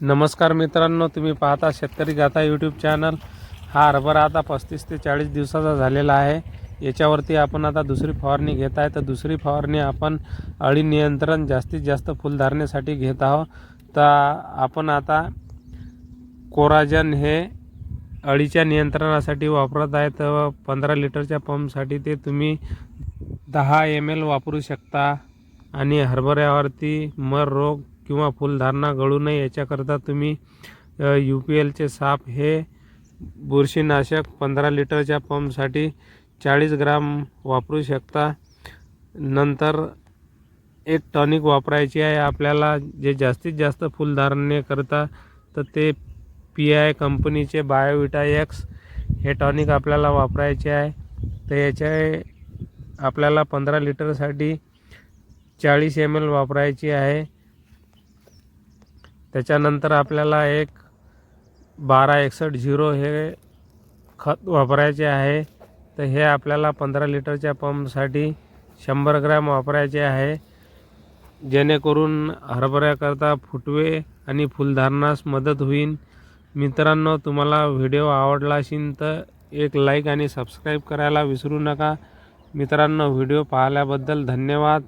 नमस्कार मित्रांनो तुम्ही पाहता शेतकरी गाथा यूट्यूब चॅनल हा हरभरा आता पस्तीस ते चाळीस दिवसाचा झालेला आहे. याच्यावरती आपण आता दुसरी फवारणी घेत आहे. तर दुसरी फवारणी आपण अळी नियंत्रण जास्तीत जास्त फुलधारणेसाठी घेत आहोत. तर आपण आता कोराजन हे अळीच्या नियंत्रणासाठी वापरत आहे. तर पंधरा लिटरच्या पंपसाठी ते तुम्ही दहा एम एल वापरू शकता. आणि हरभऱ्यावरती मर रोग किंवा फुलधारणा गळू नये याच्याकरता तुम्ही यू पी एलचे साप हे बुरशीनाशक पंधरा लिटरच्या पंपसाठी चाळीस ग्राम वापरू शकता. नंतर एक टॉनिक वापरायची आहे. आपल्याला जे जास्तीत जास्त फुलधारणे करता तर ते पी आय कंपनीचे बायोविटा एक्स हे टॉनिक आपल्याला वापरायचे आहे. तर याचे आपल्याला पंधरा लिटरसाठी चाळीस एम एल वापरायची आहे. त्याच्यानंतर आपल्याला एक बारा एकसष्ट झिरो हे खत वापरायचे आहे. तर हे आपल्याला पंधरा लिटरच्या पंपसाठी शंभर ग्रॅम वापरायचे आहे. जेणेकरून हरभऱ्याकरता फुटवे आणि फुलधारणास मदत होईल मित्रांनो तुम्हाला व्हिडिओ आवडला असेल तर एक लाईक आणि सबस्क्राईब करायला विसरू नका. मित्रांनो व्हिडिओ पाहिल्याबद्दल धन्यवाद.